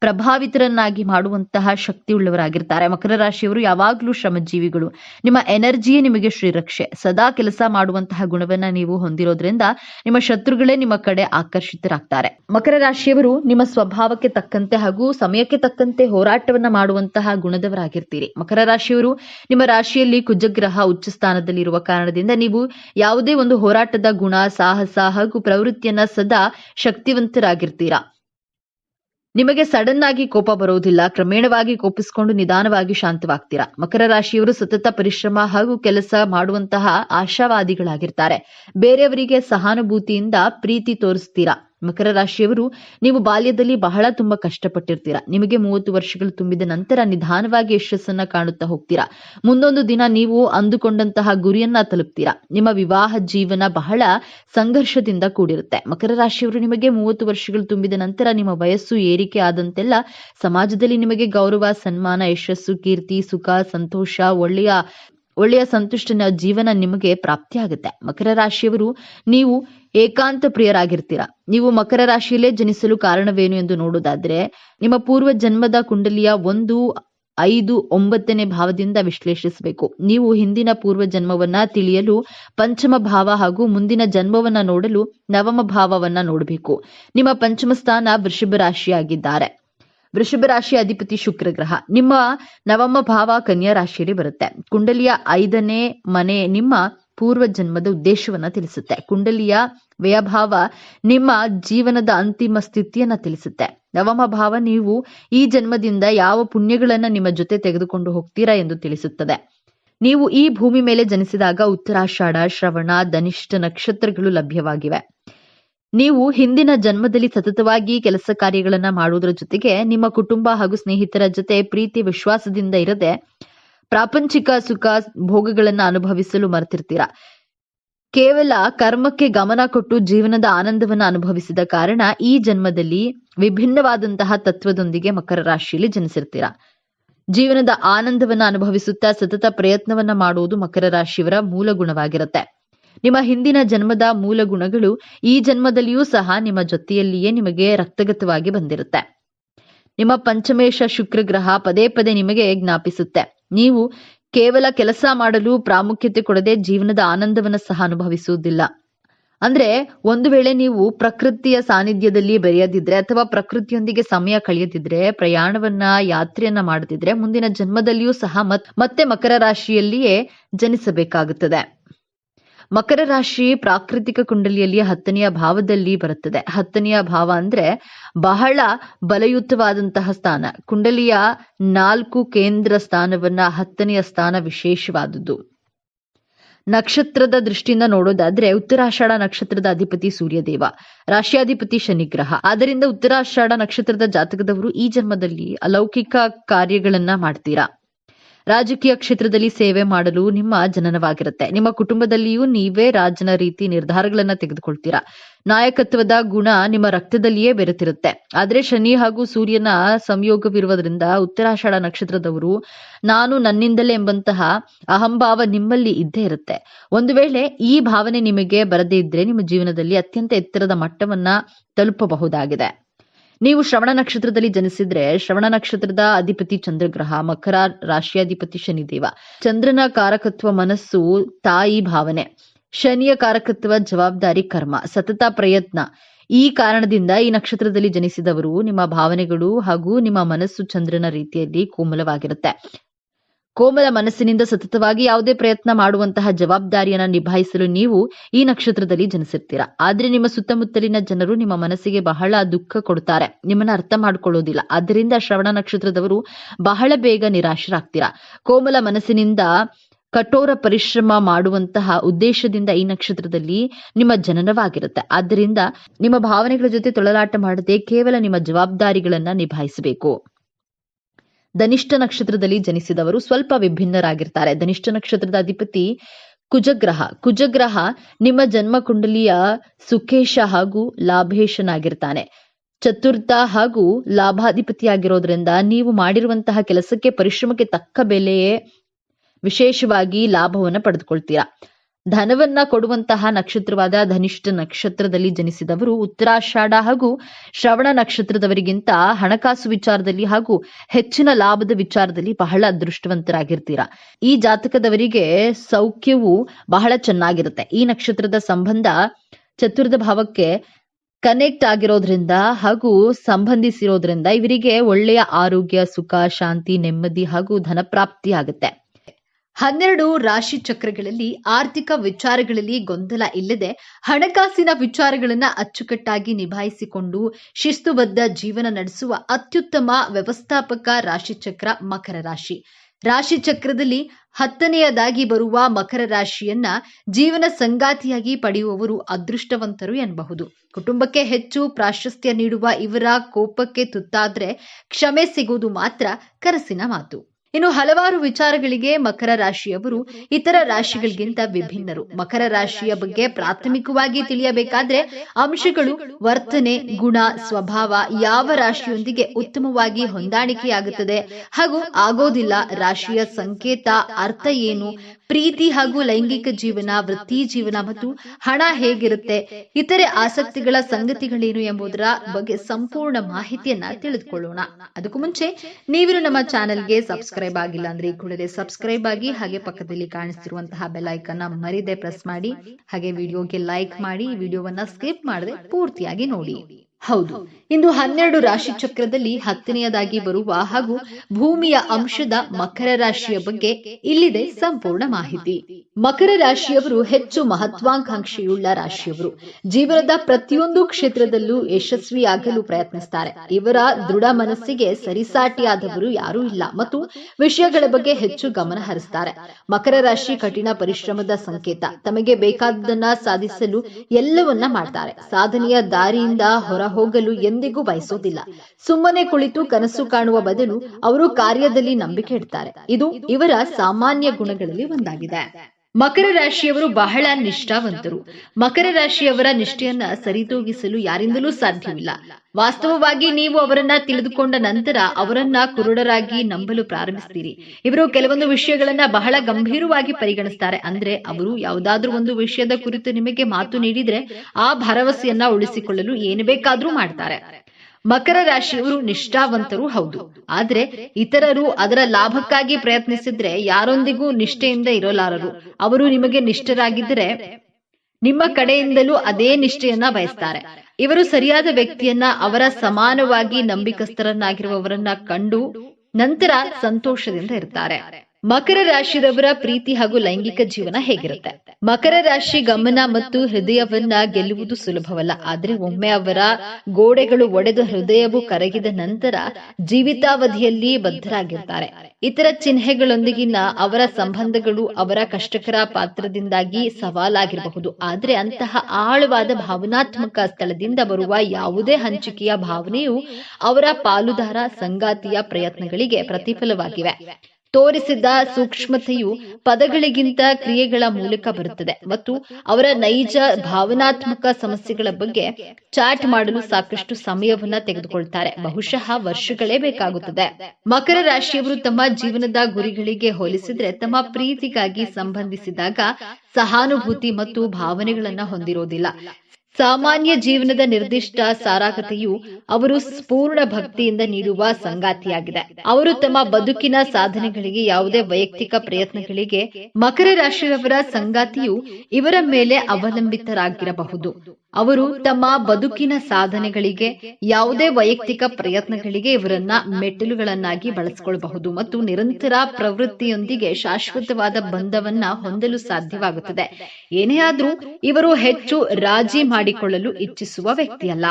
Speaker 1: ಪ್ರಭಾವಿತರನ್ನಾಗಿ ಮಾಡುವಂತಹ ಶಕ್ತಿಯುಳ್ಳವರಾಗಿರ್ತಾರೆ. ಮಕರ ರಾಶಿಯವರು ಯಾವಾಗಲೂ ಶ್ರಮಜೀವಿಗಳು. ನಿಮ್ಮ ಎನರ್ಜಿಯೇ ನಿಮಗೆ ಶ್ರೀರಕ್ಷೆ. ಸದಾ ಕೆಲಸ ಮಾಡುವಂತಹ ಗುಣವನ್ನ ನೀವು ಹೊಂದಿರೋದ್ರಿಂದ ನಿಮ್ಮ ಶತ್ರುಗಳೇ ನಿಮ್ಮ ಕಡೆ ಆಕರ್ಷಿತರಾಗ್ತಾರೆ. ಮಕರ ರಾಶಿಯವರು ನಿಮ್ಮ ಸ್ವಭಾವಕ್ಕೆ ತಕ್ಕಂತೆ ಹಾಗೂ ಸಮಯಕ್ಕೆ ತಕ್ಕಂತೆ ಹೋರಾಟವನ್ನ ಮಾಡುವಂತಹ ಗುಣದವರಾಗಿರ್ತೀರಿ. ಮಕರ ರಾಶಿಯವರು ನಿಮ್ಮ ರಾಶಿಯಲ್ಲಿ ಕುಜಗ್ರಹ ಉಚ್ಚ ಸ್ಥಾನದಲ್ಲಿರುವ ಕಾರಣದಿಂದ ನೀವು ಯಾವುದೇ ಒಂದು ಹೋರಾಟದ ಗುಣ, ಸಾಹಸ ಹಾಗೂ ಪ್ರವೃತ್ತಿಯನ್ನ ಸದಾ ಶಕ್ತಿವಂತರಾಗಿರ್ತೀರಾ? ನಿಮಗೆ ಸಡನ್ ಆಗಿ ಕೋಪ ಬರೋದಿಲ್ಲ ಕ್ರಮೇಣವಾಗಿ ಕೋಪಿಸಿಕೊಂಡು ನಿಧಾನವಾಗಿ ಶಾಂತವಾಗ್ತೀರಾ? ಮಕರ ರಾಶಿಯವರು ಸತತ ಪರಿಶ್ರಮ ಹಾಗೂ ಕೆಲಸ ಮಾಡುವಂತಹ ಆಶಾವಾದಿಗಳಾಗಿರ್ತಾರೆ. ಬೇರೆಯವರಿಗೆ ಸಹಾನುಭೂತಿಯಿಂದ ಪ್ರೀತಿ ತೋರಿಸ್ತೀರಾ? ಮಕರ ರಾಶಿಯವರು, ನೀವು ಬಾಲ್ಯದಲ್ಲಿ ಬಹಳ ತುಂಬಾ ಕಷ್ಟಪಟ್ಟಿರ್ತೀರಾ. ನಿಮಗೆ ಮೂವತ್ತು ವರ್ಷಗಳು ತುಂಬಿದ ನಂತರ ನಿಧಾನವಾಗಿ ಯಶಸ್ಸನ್ನ ಕಾಣುತ್ತಾ ಹೋಗ್ತೀರಾ. ಮುಂದೊಂದು ದಿನ ನೀವು ಅಂದುಕೊಂಡಂತಹ ಗುರಿಯನ್ನ ತಲುಪ್ತೀರಾ. ನಿಮ್ಮ ವಿವಾಹ ಜೀವನ ಬಹಳ ಸಂಘರ್ಷದಿಂದ ಕೂಡಿರುತ್ತೆ. ಮಕರ ರಾಶಿಯವರು ನಿಮಗೆ ಮೂವತ್ತು ವರ್ಷಗಳು ತುಂಬಿದ ನಂತರ ನಿಮ್ಮ ವಯಸ್ಸು, ಏರಿಕೆ ಆದಂತೆಲ್ಲ ಸಮಾಜದಲ್ಲಿ ನಿಮಗೆ ಗೌರವ, ಸನ್ಮಾನ, ಯಶಸ್ಸು, ಕೀರ್ತಿ, ಸುಖ, ಸಂತೋಷ, ಒಳ್ಳೆಯ ಒಳ್ಳೆಯ ಸಂತುಷ್ಟನ ಜೀವನ ನಿಮಗೆ ಪ್ರಾಪ್ತಿಯಾಗುತ್ತೆ. ಮಕರ ರಾಶಿಯವರು, ನೀವು ಏಕಾಂತ ಪ್ರಿಯರಾಗಿರ್ತೀರಾ. ನೀವು ಮಕರ ರಾಶಿಯಲ್ಲೇ ಜನಿಸಲು ಕಾರಣವೇನು ಎಂದು ನೋಡೋದಾದ್ರೆ, ನಿಮ್ಮ ಪೂರ್ವ ಜನ್ಮದ ಕುಂಡಲಿಯ ಒಂದು, ಐದು, ಒಂಬತ್ತನೇ ಭಾವದಿಂದ ವಿಶ್ಲೇಷಿಸಬೇಕು. ನೀವು ಹಿಂದಿನ ಪೂರ್ವ ಜನ್ಮವನ್ನ ತಿಳಿಯಲು ಪಂಚಮ ಭಾವ ಹಾಗೂ ಮುಂದಿನ ಜನ್ಮವನ್ನ ನೋಡಲು ನವಮ ಭಾವವನ್ನ ನೋಡಬೇಕು. ನಿಮ್ಮ ಪಂಚಮ ಸ್ಥಾನ ವೃಷಭ ರಾಶಿಯಾಗಿದ್ದಾರೆ. ವೃಷಭ ರಾಶಿ ಅಧಿಪತಿ ಶುಕ್ರ ಗ್ರಹ. ನಿಮ್ಮ ನವಮ ಭಾವ ಕನ್ಯಾ ರಾಶಿಯಲ್ಲಿ ಬರುತ್ತೆ. ಕುಂಡಲಿಯ ಐದನೇ ಮನೆ ನಿಮ್ಮ ಪೂರ್ವ ಜನ್ಮದ ಉದ್ದೇಶವನ್ನ ತಿಳಿಸುತ್ತೆ. ಕುಂಡಲಿಯ ವ್ಯಯಭಾವ ನಿಮ್ಮ ಜೀವನದ ಅಂತಿಮ ಸ್ಥಿತಿಯನ್ನ ತಿಳಿಸುತ್ತೆ. ನವಮ ಭಾವ ನೀವು ಈ ಜನ್ಮದಿಂದ ಯಾವ ಪುಣ್ಯಗಳನ್ನ ನಿಮ್ಮ ಜೊತೆ ತೆಗೆದುಕೊಂಡು ಹೋಗ್ತೀರಾ ಎಂದು ತಿಳಿಸುತ್ತದೆ. ನೀವು ಈ ಭೂಮಿ ಮೇಲೆ ಜನಿಸಿದಾಗ ಉತ್ತರಾಷಾಢ, ಶ್ರವಣ, ಧನಿಷ್ಠ ನಕ್ಷತ್ರಗಳು ಲಭ್ಯವಾಗಿವೆ. ನೀವು ಹಿಂದಿನ ಜನ್ಮದಲ್ಲಿ ಸತತವಾಗಿ ಕೆಲಸ ಕಾರ್ಯಗಳನ್ನ ಮಾಡುವುದರ ಜೊತೆಗೆ ನಿಮ್ಮ ಕುಟುಂಬ ಹಾಗೂ ಸ್ನೇಹಿತರ ಜೊತೆ ಪ್ರೀತಿ, ವಿಶ್ವಾಸದಿಂದ ಇರದೆ ಪ್ರಾಪಂಚಿಕ ಸುಖ, ಭೋಗಗಳನ್ನ ಅನುಭವಿಸಲು ಮರೆತಿರ್ತೀರಾ. ಕೇವಲ ಕರ್ಮಕ್ಕೆ ಗಮನ ಕೊಟ್ಟು ಜೀವನದ ಆನಂದವನ್ನ ಅನುಭವಿಸಿದ ಕಾರಣ ಈ ಜನ್ಮದಲ್ಲಿ ವಿಭಿನ್ನವಾದಂತಹ ತತ್ವದೊಂದಿಗೆ ಮಕರ ರಾಶಿಯಲ್ಲಿ ಜನಿಸಿರ್ತೀರಾ. ಜೀವನದ ಆನಂದವನ್ನ ಅನುಭವಿಸುತ್ತಾ ಸತತ ಪ್ರಯತ್ನವನ್ನ ಮಾಡುವುದು ಮಕರ ರಾಶಿಯವರ ಮೂಲ ಗುಣವಾಗಿರುತ್ತೆ. ನಿಮ್ಮ ಹಿಂದಿನ ಜನ್ಮದ ಮೂಲ ಗುಣಗಳು ಈ ಜನ್ಮದಲ್ಲಿಯೂ ಸಹ ನಿಮ್ಮ ಜೊತೆಯಲ್ಲಿಯೇ ನಿಮಗೆ ರಕ್ತಗತವಾಗಿ ಬಂದಿರುತ್ತೆ. ನಿಮ್ಮ ಪಂಚಮೇಶ ಶುಕ್ರ ಗ್ರಹ ಪದೇ ಪದೇ ನಿಮಗೆ ಜ್ಞಾಪಿಸುತ್ತೆ. ನೀವು ಕೇವಲ ಕೆಲಸ ಮಾಡಲು ಪ್ರಾಮುಖ್ಯತೆ ಕೊಡದೆ ಜೀವನದ ಆನಂದವನ್ನು ಸಹ ಅನುಭವಿಸುವುದಿಲ್ಲ. ಅಂದ್ರೆ ಒಂದು ವೇಳೆ ನೀವು ಪ್ರಕೃತಿಯ ಸಾನ್ನಿಧ್ಯದಲ್ಲಿ ಬೆರೆಯದಿದ್ರೆ ಅಥವಾ ಪ್ರಕೃತಿಯೊಂದಿಗೆ ಸಮಯ ಕಳೆಯದಿದ್ರೆ, ಪ್ರಯಾಣವನ್ನ, ಯಾತ್ರೆಯನ್ನ ಮಾಡದಿದ್ರೆ ಮುಂದಿನ ಜನ್ಮದಲ್ಲಿಯೂ ಸಹ ಮತ್- ಮತ್ತೆ ಮಕರ ರಾಶಿಯಲ್ಲಿಯೇ ಜನಿಸಬೇಕಾಗುತ್ತದೆ. ಮಕರ ರಾಶಿ ಪ್ರಾಕೃತಿಕ ಕುಂಡಲಿಯಲ್ಲಿ ಹತ್ತನೆಯ ಭಾವದಲ್ಲಿ ಬರುತ್ತದೆ. ಹತ್ತನೆಯ ಭಾವ ಅಂದ್ರೆ ಬಹಳ ಬಲಯುತವಾದಂತಹ ಸ್ಥಾನ. ಕುಂಡಲಿಯ ನಾಲ್ಕು ಕೇಂದ್ರ ಸ್ಥಾನವನ್ನ ಹತ್ತನೆಯ ಸ್ಥಾನ ವಿಶೇಷವಾದದ್ದು. ನಕ್ಷತ್ರದ ದೃಷ್ಟಿಯಿಂದ ನೋಡೋದಾದ್ರೆ ಉತ್ತರಾಷಾಢ ನಕ್ಷತ್ರದ ಅಧಿಪತಿ ಸೂರ್ಯದೇವ, ರಾಶಿಯಾಧಿಪತಿ ಶನಿಗ್ರಹ. ಆದ್ದರಿಂದ ಉತ್ತರಾಷಾಢ ನಕ್ಷತ್ರದ ಜಾತಕದವರು ಈ ಜನ್ಮದಲ್ಲಿ ಅಲೌಕಿಕ ಕಾರ್ಯಗಳನ್ನ ಮಾಡ್ತೀರಾ. ರಾಜಕೀಯ ಕ್ಷೇತ್ರದಲ್ಲಿ ಸೇವೆ ಮಾಡಲು ನಿಮ್ಮ ಜನನವಾಗಿರುತ್ತೆ. ನಿಮ್ಮ ಕುಟುಂಬದಲ್ಲಿಯೂ ನೀವೇ ರಾಜನ ರೀತಿ ನಿರ್ಧಾರಗಳನ್ನ ತೆಗೆದುಕೊಳ್ತೀರಾ. ನಾಯಕತ್ವದ ಗುಣ ನಿಮ್ಮ ರಕ್ತದಲ್ಲಿಯೇ ಬೆರೆತಿರುತ್ತೆ. ಆದ್ರೆ ಶನಿ ಹಾಗೂ ಸೂರ್ಯನ ಸಂಯೋಗವಿರುವುದರಿಂದ ಉತ್ತರಾಷಾಢ ನಕ್ಷತ್ರದವರು, ನಾನು ನನ್ನಿಂದಲೇ ಎಂಬಂತಹ ಅಹಂಭಾವ ನಿಮ್ಮಲ್ಲಿ ಇದ್ದೇ ಇರುತ್ತೆ. ಒಂದು ವೇಳೆ ಈ ಭಾವನೆ ನಿಮಗೆ ಬರದೇ ಇದ್ರೆ ನಿಮ್ಮ ಜೀವನದಲ್ಲಿ ಅತ್ಯಂತ ಎತ್ತರದ ಮಟ್ಟವನ್ನ ತಲುಪಬಹುದಾಗಿದೆ. ನೀವು ಶ್ರವಣ ನಕ್ಷತ್ರದಲ್ಲಿ ಜನಿಸಿದ್ರೆ ಶ್ರವಣ ನಕ್ಷತ್ರದ ಅಧಿಪತಿ ಚಂದ್ರಗ್ರಹ, ಮಕರ ರಾಶಿಯಾಧಿಪತಿ ಶನಿದೇವ. ಚಂದ್ರನ ಕಾರಕತ್ವ ಮನಸ್ಸು ತಾಯಿ ಭಾವನೆ. ಶನಿಯ ಕಾರಕತ್ವ ಜವಾಬ್ದಾರಿ ಕರ್ಮ, ಸತತ ಪ್ರಯತ್ನ. ಈ ಕಾರಣದಿಂದ ಈ ನಕ್ಷತ್ರದಲ್ಲಿ ಜನಿಸಿದವರು ನಿಮ್ಮ ಭಾವನೆಗಳು ಹಾಗೂ ನಿಮ್ಮ ಮನಸ್ಸು ಚಂದ್ರನ ರೀತಿಯಲ್ಲಿ ಕೋಮಲವಾಗಿರುತ್ತೆ. ಕೋಮಲ ಮನಸ್ಸಿನಿಂದ ಸತತವಾಗಿ ಯಾವುದೇ ಪ್ರಯತ್ನ ಮಾಡುವಂತಹ ಜವಾಬ್ದಾರಿಯನ್ನ ನಿಭಾಯಿಸಲು ನೀವು ಈ ನಕ್ಷತ್ರದಲ್ಲಿ ಜನಿಸಿರ್ತೀರಾ. ಆದ್ರೆ ನಿಮ್ಮ ಸುತ್ತಮುತ್ತಲಿನ ಜನರು ನಿಮ್ಮ ಮನಸ್ಸಿಗೆ ಬಹಳ ದುಃಖ ಕೊಡ್ತಾರೆ. ನಿಮ್ಮನ್ನ ಅರ್ಥ ಮಾಡ್ಕೊಳ್ಳೋದಿಲ್ಲ. ಆದ್ದರಿಂದ ಶ್ರವಣ ನಕ್ಷತ್ರದವರು ಬಹಳ ಬೇಗ ನಿರಾಶರಾಗ್ತೀರಾ. ಕೋಮಲ ಮನಸ್ಸಿನಿಂದ ಕಠೋರ ಪರಿಶ್ರಮ ಮಾಡುವಂತಹ ಉದ್ದೇಶದಿಂದ ಈ ನಕ್ಷತ್ರದಲ್ಲಿ ನಿಮ್ಮ ಜನನವಾಗಿರುತ್ತೆ. ಆದ್ದರಿಂದ ನಿಮ್ಮ ಭಾವನೆಗಳ ಜೊತೆ ತೊಳಲಾಟ ಮಾಡದೆ ಕೇವಲ ನಿಮ್ಮ ಜವಾಬ್ದಾರಿಗಳನ್ನ ನಿಭಾಯಿಸಬೇಕು. ಧನಿಷ್ಠ ನಕ್ಷತ್ರದಲ್ಲಿ ಜನಿಸಿದವರು ಸ್ವಲ್ಪ ವಿಭಿನ್ನರಾಗಿರ್ತಾರೆ. ಧನಿಷ್ಠ ನಕ್ಷತ್ರದ ಅಧಿಪತಿ ಕುಜಗ್ರಹ. ಕುಜಗ್ರಹ ನಿಮ್ಮ ಜನ್ಮ ಕುಂಡಲಿಯ ಸುಖೇಶ ಹಾಗೂ ಲಾಭೇಶನಾಗಿರ್ತಾನೆ. ಚತುರ್ಥ ಹಾಗೂ ಲಾಭಾಧಿಪತಿಯಾಗಿರೋದ್ರಿಂದ ನೀವು ಮಾಡಿರುವಂತಹ ಕೆಲಸಕ್ಕೆ ಪರಿಶ್ರಮಕ್ಕೆ ತಕ್ಕ ಬೆಲೆಯೇ ವಿಶೇಷವಾಗಿ ಲಾಭವನ್ನು ಪಡೆದುಕೊಳ್ತೀರಾ. ಧನವನ್ನ ಕೊಡುವಂತಹ ನಕ್ಷತ್ರವಾದ ಧನಿಷ್ಠ ನಕ್ಷತ್ರದಲ್ಲಿ ಜನಿಸಿದವರು ಉತ್ತರಾಷಾಢ ಹಾಗೂ ಶ್ರವಣ ನಕ್ಷತ್ರದವರಿಗಿಂತ ಹಣಕಾಸು ವಿಚಾರದಲ್ಲಿ ಹಾಗೂ ಹೆಚ್ಚಿನ ಲಾಭದ ವಿಚಾರದಲ್ಲಿ ಬಹಳ ಅದೃಷ್ಟವಂತರಾಗಿರ್ತೀರಾ. ಈ ಜಾತಕದವರಿಗೆ ಸೌಖ್ಯವು ಬಹಳ ಚೆನ್ನಾಗಿರುತ್ತೆ. ಈ ನಕ್ಷತ್ರದ ಸಂಬಂಧ ಚತುರ್ಥ ಭಾವಕ್ಕೆ ಕನೆಕ್ಟ್ ಆಗಿರೋದ್ರಿಂದ ಹಾಗೂ ಸಂಬಂಧಿಸಿರೋದ್ರಿಂದ ಇವರಿಗೆ ಒಳ್ಳೆಯ ಆರೋಗ್ಯ, ಸುಖ, ಶಾಂತಿ, ನೆಮ್ಮದಿ ಹಾಗೂ ಧನಪ್ರಾಪ್ತಿ ಆಗುತ್ತೆ. ಹನ್ನೆರಡು ರಾಶಿ ಚಕ್ರಗಳಲ್ಲಿ ಆರ್ಥಿಕ ವಿಚಾರಗಳಲ್ಲಿ ಗೊಂದಲ ಇಲ್ಲದೆ ಹಣಕಾಸಿನ ವಿಚಾರಗಳನ್ನ ಅಚ್ಚುಕಟ್ಟಾಗಿ ನಿಭಾಯಿಸಿಕೊಂಡು ಶಿಸ್ತುಬದ್ಧ ಜೀವನ ನಡೆಸುವ ಅತ್ಯುತ್ತಮ ವ್ಯವಸ್ಥಾಪಕ ರಾಶಿಚಕ್ರ ಮಕರ ರಾಶಿ. ರಾಶಿ ಚಕ್ರದಲ್ಲಿ ಹತ್ತನೆಯದಾಗಿ ಬರುವ ಮಕರ ರಾಶಿಯನ್ನ ಜೀವನ ಸಂಗಾತಿಯಾಗಿ ಪಡೆಯುವವರು ಅದೃಷ್ಟವಂತರು ಎನ್ನಬಹುದು. ಕುಟುಂಬಕ್ಕೆ ಹೆಚ್ಚು ಪ್ರಾಶಸ್ತ್ಯ ನೀಡುವ ಇವರ ಕೋಪಕ್ಕೆ ತುತ್ತಾದ್ರೆ ಕ್ಷಮೆ ಸಿಗುವುದು ಮಾತ್ರ ಕನಸಿನ ಮಾತು. ಇನ್ನು ಹಲವಾರು ವಿಚಾರಗಳಿಗೆ ಮಕರ ರಾಶಿಯವರು ಇತರ ರಾಶಿಗಳಿಗಿಂತ ವಿಭಿನ್ನರು. ಮಕರ ರಾಶಿಯ ಬಗ್ಗೆ ಪ್ರಾಥಮಿಕವಾಗಿ ತಿಳಿಯಬೇಕಾದ್ರೆ ಅಂಶಗಳು ವರ್ತನೆ, ಗುಣ, ಸ್ವಭಾವ ಯಾವ ರಾಶಿಯೊಂದಿಗೆ ಉತ್ತಮವಾಗಿ ಹೊಂದಾಣಿಕೆಯಾಗುತ್ತದೆ ಹಾಗೂ ಆಗೋದಿಲ್ಲ ರಾಶಿಯ ಸಂಕೇತ, ಅರ್ಥ ಏನು ಪ್ರೀತಿ ಹಾಗೂ ಲೈಂಗಿಕ ಜೀವನ, ವೃತ್ತಿ ಜೀವನ ಮತ್ತು ಹಣ ಹೇಗಿರುತ್ತೆ, ಇತರೆ ಆಸಕ್ತಿಗಳ ಸಂಗತಿಗಳೇನು ಎಂಬುದರ ಬಗ್ಗೆ ಸಂಪೂರ್ಣ ಮಾಹಿತಿಯನ್ನ ತಿಳಿದುಕೊಳ್ಳೋಣ. ಅದಕ್ಕೂ ಮುಂಚೆ ನೀವಿರು ನಮ್ಮ ಚಾನೆಲ್ಗೆ ಸಬ್ಸ್ಕ್ರೈಬ್ ಆಗಿಲ್ಲ ಅಂದ್ರೆ ಕೂಡಲೇ ಸಬ್ಸ್ಕ್ರೈಬ್ ಆಗಿ ಹಾಗೆ ಪಕ್ಕದಲ್ಲಿ ಕಾಣಿಸ್ತಿರುವಂತಹ ಬೆಲ್ ಐಕನ್ ಮರಿದೆ ಪ್ರೆಸ್ ಮಾಡಿ, ಹಾಗೆ ವಿಡಿಯೋಗೆ ಲೈಕ್ ಮಾಡಿ, ವಿಡಿಯೋವನ್ನ ಸ್ಕಿಪ್ ಮಾಡದೆ ಪೂರ್ತಿಯಾಗಿ ನೋಡಿ. ಹೌದು. ಇಂದು ಹನ್ನೆರಡು ರಾಶಿ ಚಕ್ರದಲ್ಲಿ ಹತ್ತನೆಯದಾಗಿ ಬರುವ ಹಾಗೂ ಭೂಮಿಯ ಅಂಶದ ಮಕರ ರಾಶಿಯ ಬಗ್ಗೆ ಇಲ್ಲಿದೆ ಸಂಪೂರ್ಣ ಮಾಹಿತಿ. ಮಕರ ರಾಶಿಯವರು ಹೆಚ್ಚು ಮಹತ್ವಾಕಾಂಕ್ಷೆಯುಳ್ಳ ರಾಶಿಯವರು. ಜೀವನದ ಪ್ರತಿಯೊಂದು ಕ್ಷೇತ್ರದಲ್ಲೂ ಯಶಸ್ವಿಯಾಗಲು ಪ್ರಯತ್ನಿಸ್ತಾರೆ. ಇವರ ದೃಢ ಮನಸ್ಸಿಗೆ ಸರಿಸಾಟಿಯಾದವರು ಯಾರೂ ಇಲ್ಲ ಮತ್ತು ವಿಷಯಗಳ ಬಗ್ಗೆ ಹೆಚ್ಚು ಗಮನ ಹರಿಸ್ತಾರೆ. ಮಕರ ರಾಶಿ ಕಠಿಣ ಪರಿಶ್ರಮದ ಸಂಕೇತ. ತಮಗೆ ಬೇಕಾದದನ್ನ ಸಾಧಿಸಲು ಎಲ್ಲವನ್ನ ಮಾಡ್ತಾರೆ. ಸಾಧನೆಯ ದಾರಿಯಿಂದ ಹೊರ ಹೋಗಲು ಎಂದಿಗೂ ಬಯಸೋದಿಲ್ಲ. ಸುಮ್ಮನೆ ಕುಳಿತು ಕನಸು ಕಾಣುವ ಬದಲು ಅವರು ಕಾರ್ಯದಲ್ಲಿ ನಂಬಿಕೆ ಇಡ್ತಾರೆ. ಇದು ಇವರ ಸಾಮಾನ್ಯ ಗುಣಗಳಲ್ಲಿ ಒಂದಾಗಿದೆ. ಮಕರ ರಾಶಿಯವರು ಬಹಳ ನಿಷ್ಠಾವಂತರು. ಮಕರ ರಾಶಿಯವರ ನಿಷ್ಠೆಯನ್ನ ಸರಿದೂಗಿಸಲು ಯಾರಿಂದಲೂ ಸಾಧ್ಯವಿಲ್ಲ. ವಾಸ್ತವವಾಗಿ ನೀವು ಅವರನ್ನ ತಿಳಿದುಕೊಂಡ ನಂತರ ಅವರನ್ನ ಕುರುಡರಾಗಿ ನಂಬಲು ಪ್ರಾರಂಭಿಸ್ತೀರಿ. ಇವರು ಕೆಲವೊಂದು ವಿಷಯಗಳನ್ನ ಬಹಳ ಗಂಭೀರವಾಗಿ ಪರಿಗಣಿಸ್ತಾರೆ. ಅಂದ್ರೆ ಅವರು ಯಾವುದಾದ್ರೂ ಒಂದು ವಿಷಯದ ಕುರಿತು ನಿಮಗೆ ಮಾತು ನೀಡಿದ್ರೆ ಆ ಭರವಸೆಯನ್ನ ಉಳಿಸಿಕೊಳ್ಳಲು ಏನು ಬೇಕಾದ್ರೂ ಮಾಡ್ತಾರೆ. ಮಕರ ರಾಶಿಯವರು ನಿಷ್ಠಾವಂತರು ಹೌದು. ಆದ್ರೆ ಇತರರು ಅದರ ಲಾಭಕ್ಕಾಗಿ ಪ್ರಯತ್ನಿಸಿದ್ರೆ ಯಾರೊಂದಿಗೂ ನಿಷ್ಠೆಯಿಂದ ಇರಲಾರರು. ಅವರು ನಿಮಗೆ ನಿಷ್ಠರಾಗಿದ್ದರೆ ನಿಮ್ಮ ಕಡೆಯಿಂದಲೂ ಅದೇ ನಿಷ್ಠೆಯನ್ನ ಬಯಸ್ತಾರೆ. ಇವರು ಸರಿಯಾದ ವ್ಯಕ್ತಿಯನ್ನ ಅವರ ಸಮಾನವಾಗಿ ನಂಬಿಕಸ್ಥರನ್ನಾಗಿರುವವರನ್ನ ಕಂಡು ನಂತರ ಸಂತೋಷದಿಂದ ಇರ್ತಾರೆ. ಮಕರ ರಾಶಿಯವರ ಪ್ರೀತಿ ಹಾಗೂ ಲೈಂಗಿಕ ಜೀವನ ಹೇಗಿರುತ್ತೆ? ಮಕರ ರಾಶಿ ಗಮನ ಮತ್ತು ಹೃದಯವನ್ನ ಗೆಲ್ಲುವುದು ಸುಲಭವಲ್ಲ. ಆದ್ರೆ ಒಮ್ಮೆ ಅವರ ಗೋಡೆಗಳು ಒಡೆದು ಹೃದಯವು ಕರಗಿದ ನಂತರ ಜೀವಿತಾವಧಿಯಲ್ಲಿ ಬದ್ಧರಾಗಿರ್ತಾರೆ. ಇತರ ಚಿಹ್ನೆಗಳೊಂದಿಗಿನ ಅವರ ಸಂಬಂಧಗಳು ಅವರ ಕಷ್ಟಕರ ಪಾತ್ರದಿಂದಾಗಿ ಸವಾಲಾಗಿರಬಹುದು. ಆದ್ರೆ ಅಂತಹ ಆಳವಾದ ಭಾವನಾತ್ಮಕ ಸ್ಥಳದಿಂದ ಬರುವ ಯಾವುದೇ ಹಂಚಿಕೆಯ ಭಾವನೆಯು ಅವರ ಪಾಲುದಾರ ಸಂಗಾತಿಯ ಪ್ರಯತ್ನಗಳಿಗೆ ಪ್ರತಿಫಲವಾಗಿವೆ. ತೋರಿಸಿದ ಸೂಕ್ಷ್ಮತೆಯು ಪದಗಳಿಗಿಂತ ಕ್ರಿಯೆಗಳ ಮೂಲಕ ಬರುತ್ತದೆ ಮತ್ತು ಅವರ ನೈಜ ಭಾವನಾತ್ಮಕ ಸಮಸ್ಯೆಗಳ ಬಗ್ಗೆ ಚಾಟ್ ಮಾಡಲು ಸಾಕಷ್ಟು ಸಮಯವನ್ನ ತೆಗೆದುಕೊಳ್ತಾರೆ. ಬಹುಶಃ ವರ್ಷಗಳೇ ಬೇಕಾಗುತ್ತದೆ. ಮಕರ ರಾಶಿಯವರು ತಮ್ಮ ಜೀವನದ ಗುರಿಗಳಿಗೆ ಹೋಲಿಸಿದ್ರೆ ತಮ್ಮ ಪ್ರೀತಿಗಾಗಿ ಸಂಬಂಧಿಸಿದಾಗ ಸಹಾನುಭೂತಿ ಮತ್ತು ಭಾವನೆಗಳನ್ನ ಹೊಂದಿರೋದಿಲ್ಲ. ಸಾಮಾನ್ಯ ಜೀವನದ ನಿರ್ದಿಷ್ಟ ಸಾರಾಕತೆಯು ಅವರು ಪೂರ್ಣ ಭಕ್ತಿಯಿಂದ ನೀಡುವ ಸಂಗಾತಿಯಾಗಿದೆ. ಅವರು ತಮ್ಮ ಬದುಕಿನ ಸಾಧನೆಗಳಿಗೆ ಯಾವುದೇ ವೈಯಕ್ತಿಕ ಪ್ರಯತ್ನಗಳಿಗೆ ಮಕರ ರಾಶಿಯವರ ಸಂಗಾತಿಯು ಇವರ ಮೇಲೆ ಅವಲಂಬಿತರಾಗಿರಬಹುದು. ಅವರು ತಮ್ಮ ಬದುಕಿನ ಸಾಧನೆಗಳಿಗೆ, ಯಾವುದೇ ವೈಯಕ್ತಿಕ ಪ್ರಯತ್ನಗಳಿಗೆ ಇವರನ್ನ ಮೆಟ್ಟಿಲುಗಳನ್ನಾಗಿ ಬಳಸಿಕೊಳ್ಳಬಹುದು ಮತ್ತು ನಿರಂತರ ಪ್ರವೃತ್ತಿಯೊಂದಿಗೆ ಶಾಶ್ವತವಾದ ಬಂಧವನ್ನ ಹೊಂದಲು ಸಾಧ್ಯವಾಗುತ್ತದೆ. ಏನೇ ಆದ್ರೂ ಇವರು ಹೆಚ್ಚು ರಾಜಿ ಮಾಡಿಕೊಳ್ಳಲು ಇಚ್ಛಿಸುವ ವ್ಯಕ್ತಿಯಲ್ಲ.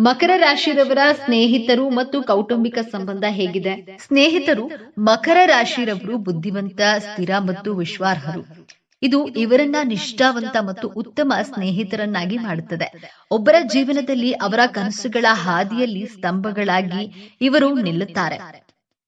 Speaker 1: ಮಕರ ರಾಶಿರವರ ಸ್ನೇಹಿತರು ಮತ್ತು ಕೌಟುಂಬಿಕ ಸಂಬಂಧ ಹೇಗಿದೆ? ಸ್ನೇಹಿತರು ಮಕರ ರಾಶಿರವರು ಬುದ್ಧಿವಂತ, ಸ್ಥಿರ ಮತ್ತು ವಿಶ್ವಾರ್ಹರು. ಇದು ಇವರನ್ನ ನಿಷ್ಠಾವಂತ ಮತ್ತು ಉತ್ತಮ ಸ್ನೇಹಿತರನ್ನಾಗಿ ಮಾಡುತ್ತದೆ. ಒಬ್ಬರ ಜೀವನದಲ್ಲಿ ಅವರ ಕನಸುಗಳ ಹಾದಿಯಲ್ಲಿ ಸ್ತಂಭಗಳಾಗಿ ಇವರು ನಿಲ್ಲುತ್ತಾರೆ.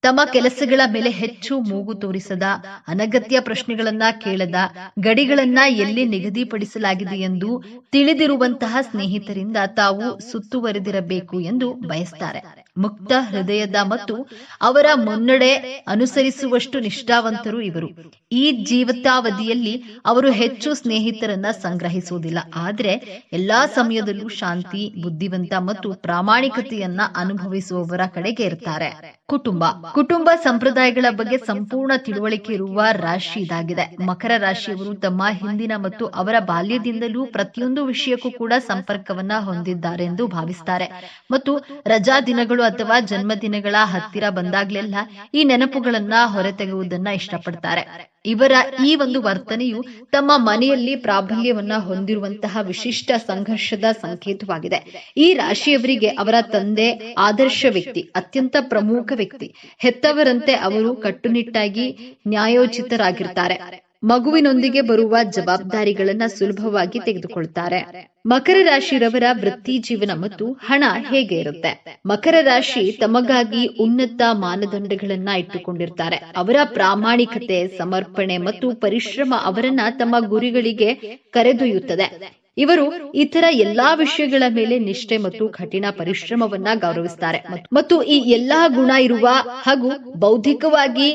Speaker 1: ತಮ್ಮ ಕೆಲಸಗಳ ಮೇಲೆ ಹೆಚ್ಚು ಮೂಗು ತೋರಿಸದ ಅನಗತ್ಯ ಪ್ರಶ್ನೆಗಳನ್ನ ಕೇಳದ ಗಡಿಗಳನ್ನ ಎಲ್ಲಿ ನಿಗದಿಪಡಿಸಲಾಗಿದೆ ಎಂದು ತಿಳಿದಿರುವಂತಹ ಸ್ನೇಹಿತರಿಂದ ತಾವು ಸುತ್ತುವರೆದಿರಬೇಕು ಎಂದು ಬಯಸ್ತಾರೆ. ಮುಕ್ತ ಹೃದಯದ ಮತ್ತು ಅವರ ಮುನ್ನಡೆ ಅನುಸರಿಸುವಷ್ಟು ನಿಷ್ಠಾವಂತರು ಇವರು. ಈ ಜೀವಿತಾವಧಿಯಲ್ಲಿ ಅವರು ಹೆಚ್ಚು ಸ್ನೇಹಿತರನ್ನ ಸಂಗ್ರಹಿಸುವುದಿಲ್ಲ. ಆದರೆ ಎಲ್ಲಾ ಸಮಯದಲ್ಲೂ ಶಾಂತಿ ಬುದ್ಧಿವಂತ ಮತ್ತು ಪ್ರಾಮಾಣಿಕತೆಯನ್ನ ಅನುಭವಿಸುವವರ ಕಡೆಗೆ ಇರ್ತಾರೆ. ಕುಟುಂಬ. ಕುಟುಂಬ. ಸಂಪ್ರದಾಯಗಳ ಬಗ್ಗೆ ಸಂಪೂರ್ಣ ತಿಳುವಳಿಕೆ ಇರುವ ರಾಶಿ ಇದಾಗಿದೆ. ಮಕರ ರಾಶಿಯವರು ತಮ್ಮ ಹಿಂದಿನ ಮತ್ತು ಅವರ ಬಾಲ್ಯದಿಂದಲೂ ಪ್ರತಿಯೊಂದು ವಿಷಯಕ್ಕೂ ಕೂಡ ಸಂಪರ್ಕವನ್ನ ಹೊಂದಿದ್ದಾರೆ ಎಂದು ಭಾವಿಸ್ತಾರೆ. ಮತ್ತು ರಜಾ ದಿನಗಳು ಅಥವಾ ಜನ್ಮದಿನಗಳ ಹತ್ತಿರ ಬಂದಾಗ್ಲೆಲ್ಲ ಈ ನೆನಪುಗಳನ್ನ ಹೊರತೆಗೆಯುವುದನ್ನ ಇಷ್ಟಪಡ್ತಾರೆ. ಇವರ ಈ ಒಂದು ವರ್ತನೆಯು ತಮ್ಮ ಮನೆಯಲ್ಲಿ ಪ್ರಾಬಲ್ಯವನ್ನ ಹೊಂದಿರುವಂತಹ ವಿಶಿಷ್ಟ ಸಂಘರ್ಷದ ಸಂಕೇತವಾಗಿದೆ. ಈ ರಾಶಿಯವರಿಗೆ ಅವರ ತಂದೆ, ಆದರ್ಶ ವ್ಯಕ್ತಿ, ಅತ್ಯಂತ ಪ್ರಮುಖ ವ್ಯಕ್ತಿ, ಹೆತ್ತವರಂತೆ ಅವರು ಕಟ್ಟುನಿಟ್ಟಾಗಿ ನ್ಯಾಯೋಚಿತರಾಗಿರ್ತಾರೆ. ಮಗುವಿನೊಂದಿಗೆ ಬರುವ ಜವಾಬ್ದಾರಿಗಳನ್ನ ಸುಲಭವಾಗಿ ತೆಗೆದುಕೊಳ್ತಾರೆ. ಮಕರ ರಾಶಿರವರ ವೃತ್ತಿ ಜೀವನ ಮತ್ತು ಹಣ ಹೇಗೆ ಇರುತ್ತೆ? ಮಕರ ರಾಶಿ ತಮಗಾಗಿ ಉನ್ನತ ಮಾನದಂಡಗಳನ್ನ ಇಟ್ಟುಕೊಂಡಿರ್ತಾರೆ. ಅವರ ಪ್ರಾಮಾಣಿಕತೆ, ಸಮರ್ಪಣೆ ಮತ್ತು ಪರಿಶ್ರಮ ಅವರನ್ನ ತಮ್ಮ ಗುರಿಗಳಿಗೆ ಕರೆದೊಯ್ಯುತ್ತದೆ. ಇವರು ಇತರ ಎಲ್ಲಾ ವಿಷಯಗಳ ಮೇಲೆ ನಿಷ್ಠೆ ಮತ್ತು ಕಠಿಣ ಪರಿಶ್ರಮವನ್ನ ಗೌರವಿಸ್ತಾರೆ. ಮತ್ತು ಈ ಎಲ್ಲಾ ಗುಣ ಇರುವ ಹಾಗೂ ಬೌದ್ಧಿಕವಾಗಿ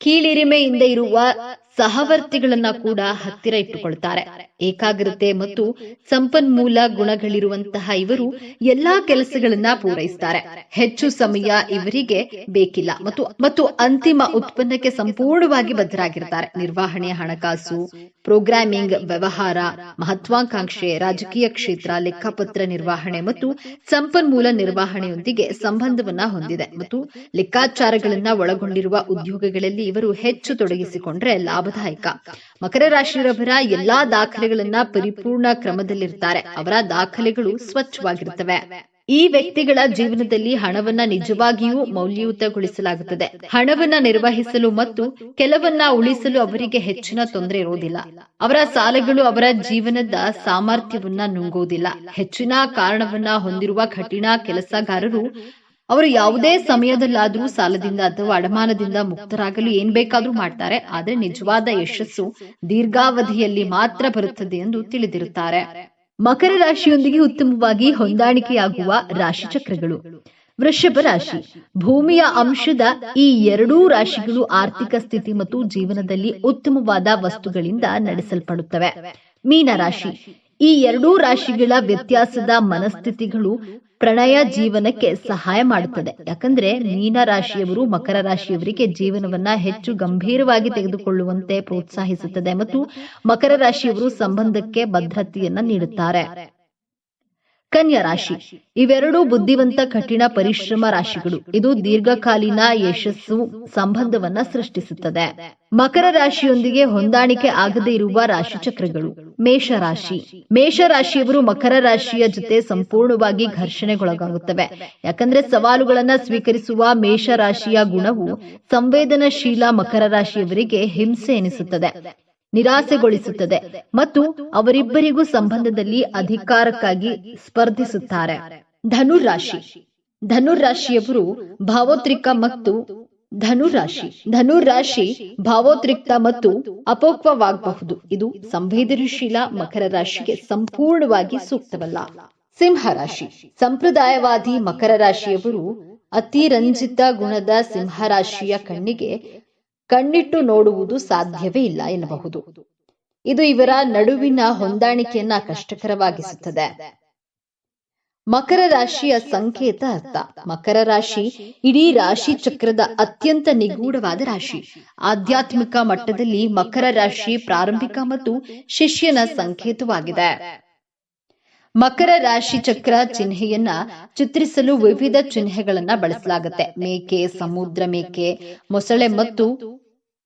Speaker 1: ಕೀಳಿರಿಮೆಯಿಂದ ಇರುವ ಸಹವರ್ತಿಗಳನ್ನ ಕೂಡ ಹತ್ತಿರ ಇಟ್ಟುಕೊಳ್ತಾರೆ. ಏಕಾಗ್ರತೆ ಮತ್ತು ಸಂಪನ್ಮೂಲ ಗುಣಗಳಿರುವಂತಹ ಇವರು ಎಲ್ಲಾ ಕೆಲಸಗಳನ್ನ ಪೂರೈಸ್ತಾರೆ. ಹೆಚ್ಚು ಸಮಯ ಇವರಿಗೆ ಬೇಕಿಲ್ಲ ಮತ್ತು ಮತ್ತು ಅಂತಿಮ ಉತ್ಪನ್ನಕ್ಕೆ ಸಂಪೂರ್ಣವಾಗಿ ಬದ್ಧರಾಗಿರ್ತಾರೆ ನಿರ್ವಹಣೆ, ಹಣಕಾಸು, ಪ್ರೋಗ್ರಾಮಿಂಗ್, ವ್ಯವಹಾರ, ಮಹತ್ವಾಕಾಂಕ್ಷೆ, ರಾಜಕೀಯ ಕ್ಷೇತ್ರ, ಲೆಕ್ಕಪತ್ರ ನಿರ್ವಹಣೆ ಮತ್ತು ಸಂಪನ್ಮೂಲ ನಿರ್ವಹಣೆಯೊಂದಿಗೆ ಸಂಬಂಧವನ್ನ ಹೊಂದಿದೆ. ಮತ್ತು ಲೆಕ್ಕಾಚಾರಗಳನ್ನ ಒಳಗೊಂಡಿರುವ ಉದ್ಯೋಗಗಳಲ್ಲಿ ಇವರು ಹೆಚ್ಚು ತೊಡಗಿಸಿಕೊಂಡ್ರೆ ಲಾಭದಾಯಕ. ಮಕರ ರಾಶಿಯವರ ಎಲ್ಲಾ ದಾಖಲೆಗಳನ್ನ ಪರಿಪೂರ್ಣ ಕ್ರಮದಲ್ಲಿರ್ತಾರೆ. ಅವರ ದಾಖಲೆಗಳು ಸ್ವಚ್ಛವಾಗಿರುತ್ತವೆ ಈ ವ್ಯಕ್ತಿಗಳ ಜೀವನದಲ್ಲಿ ಹಣವನ್ನ ನಿಜವಾಗಿಯೂ ಮೌಲ್ಯಯುತಗೊಳಿಸಲಾಗುತ್ತದೆ. ಹಣವನ್ನ ನಿರ್ವಹಿಸಲು ಮತ್ತು ಕೆಲವನ್ನ ಉಳಿಸಲು ಅವರಿಗೆ ಹೆಚ್ಚಿನ ತೊಂದರೆ ಇರುವುದಿಲ್ಲ ಅವರ ಸಾಲಗಳು ಅವರ ಜೀವನದ ಸಾಮರ್ಥ್ಯವನ್ನ ನುಂಗುವುದಿಲ್ಲ. ಹೆಚ್ಚಿನ ಕಾರಣವನ್ನ ಹೊಂದಿರುವ ಕಠಿಣ ಕೆಲಸಗಾರರು ಅವರು ಯಾವುದೇ ಸಮಯದಲ್ಲಾದರೂ ಸಾಲದಿಂದ ಅಥವಾ ಅಡಮಾನದಿಂದ ಮುಕ್ತರಾಗಲು ಏನ್ ಬೇಕಾದ್ರೂ ಮಾಡ್ತಾರೆ, ಆದ್ರೆ ನಿಜವಾದ ಯಶಸ್ಸು ದೀರ್ಘಾವಧಿಯಲ್ಲಿ ಮಾತ್ರ ಬರುತ್ತದೆ ಎಂದು ತಿಳಿದಿರುತ್ತಾರೆ. ಮಕರ ರಾಶಿಯೊಂದಿಗೆ ಉತ್ತಮವಾಗಿ ಹೊಂದಾಣಿಕೆಯಾಗುವ ರಾಶಿ ಚಕ್ರಗಳು ವೃಷಭ ರಾಶಿ. ಭೂಮಿಯ ಅಂಶದ ಈ ಎರಡೂ ರಾಶಿಗಳು ಆರ್ಥಿಕ ಸ್ಥಿತಿ ಮತ್ತು ಜೀವನದಲ್ಲಿ ಉತ್ತಮವಾದ ವಸ್ತುಗಳಿಂದ ನಡೆಸಲ್ಪಡುತ್ತವೆ. ಮೀನ ರಾಶಿ ಈ ಎರಡೂ ರಾಶಿಗಳ ವ್ಯತ್ಯಾಸದ ಮನಸ್ಥಿತಿಗಳು ಪ್ರಣಯ ಜೀವನಕ್ಕೆ ಸಹಾಯ ಮಾಡುತ್ತದೆ. ಯಾಕಂದ್ರೆ ಮೀನ ರಾಶಿಯವರು ಮಕರ ರಾಶಿಯವರಿಗೆ ಜೀವನವನ್ನ ಹೆಚ್ಚು ಗಂಭೀರವಾಗಿ ತೆಗೆದುಕೊಳ್ಳುವಂತೆ ಪ್ರೋತ್ಸಾಹಿಸುತ್ತದೆ ಮತ್ತು ಮಕರ ರಾಶಿಯವರು ಸಂಬಂಧಕ್ಕೆ ಭದ್ರತೆಯನ್ನ ನೀಡುತ್ತಾರೆ. ಕನ್ಯಾ ರಾಶಿ. ಇವೆರಡೂ ಬುದ್ಧಿವಂತ ಕಠಿಣ ಪರಿಶ್ರಮ ರಾಶಿಗಳು. ಇದು ದೀರ್ಘಕಾಲೀನ ಯಶಸ್ಸು ಸಂಬಂಧವನ್ನ ಸೃಷ್ಟಿಸುತ್ತದೆ. ಮಕರ ರಾಶಿಯೊಂದಿಗೆ ಹೊಂದಾಣಿಕೆ ಆಗದೇ ಇರುವ ರಾಶಿ. ಚಕ್ರಗಳು ಮೇಷರಾಶಿ ಮೇಷರಾಶಿಯವರು ಮಕರ ರಾಶಿಯ ಜೊತೆ ಸಂಪೂರ್ಣವಾಗಿ ಘರ್ಷಣೆಗೊಳಗಾಗುತ್ತವೆ. ಯಾಕಂದ್ರೆ ಸವಾಲುಗಳನ್ನ ಸ್ವೀಕರಿಸುವ ಮೇಷರಾಶಿಯ ಗುಣವು ಸಂವೇದನಾಶೀಲ ಮಕರ ರಾಶಿಯವರಿಗೆ ಹಿಂಸೆ ಎನಿಸುತ್ತದೆ. ನಿರಾಸೆಗೊಳಿಸುತ್ತದೆ ಮತ್ತು ಅವರಿಬ್ಬರಿಗೂ ಸಂಬಂಧದಲ್ಲಿ ಅಧಿಕಾರಕ್ಕಾಗಿ ಸ್ಪರ್ಧಿಸುತ್ತಾರೆ. ಧನುರಾಶಿ ಧನುರಾಶಿಯವರು ಭಾವೋದ್ರಿಕ ಮತ್ತು ಧನುರಾಶಿ ಧನುರಾಶಿ ಭಾವೋದ್ರಿಕ್ತ ಮತ್ತು ಅಪೋಕ್ವವಾಗಬಹುದು. ಇದು ಸಂವೇದನಶೀಲ ಮಕರ ರಾಶಿಗೆ ಸಂಪೂರ್ಣವಾಗಿ ಸೂಕ್ತವಲ್ಲ. ಸಿಂಹ ರಾಶಿ ಸಂಪ್ರದಾಯವಾದಿ ಮಕರ ರಾಶಿಯವರು ಅತಿರಂಜಿತ ಗುಣದ ಸಿಂಹರಾಶಿಯ ಕಣ್ಣಿಗೆ ಕಣ್ಣಿಟ್ಟು ನೋಡುವುದು ಸಾಧ್ಯವೇ ಇಲ್ಲ ಎನ್ನಬಹುದು. ಇದು ಇವರ ನಡುವಿನ ಹೊಂದಾಣಿಕೆಯನ್ನ ಕಷ್ಟಕರವಾಗಿಸುತ್ತದೆ. ಮಕರ ರಾಶಿಯ ಸಂಕೇತ ಅರ್ಥ. ಮಕರ ರಾಶಿ ಇಡೀ ರಾಶಿ ಚಕ್ರದ ಅತ್ಯಂತ ನಿಗೂಢವಾದ ರಾಶಿ. ಆಧ್ಯಾತ್ಮಿಕ ಮಟ್ಟದಲ್ಲಿ ಮಕರ ರಾಶಿ ಪ್ರಾರಂಭಿಕ ಮತ್ತು ಶಿಷ್ಯನ ಸಂಕೇತವಾಗಿದೆ. ಮಕರ ರಾಶಿ ಚಕ್ರ ಚಿಹ್ನೆಯನ್ನ ಚಿತ್ರಿಸಲು ವಿವಿಧ ಚಿಹ್ನೆಗಳನ್ನ ಬಳಸಲಾಗುತ್ತೆ. ಮೇಕೆ, ಸಮುದ್ರ ಮೇಕೆ, ಮೊಸಳೆ ಮತ್ತು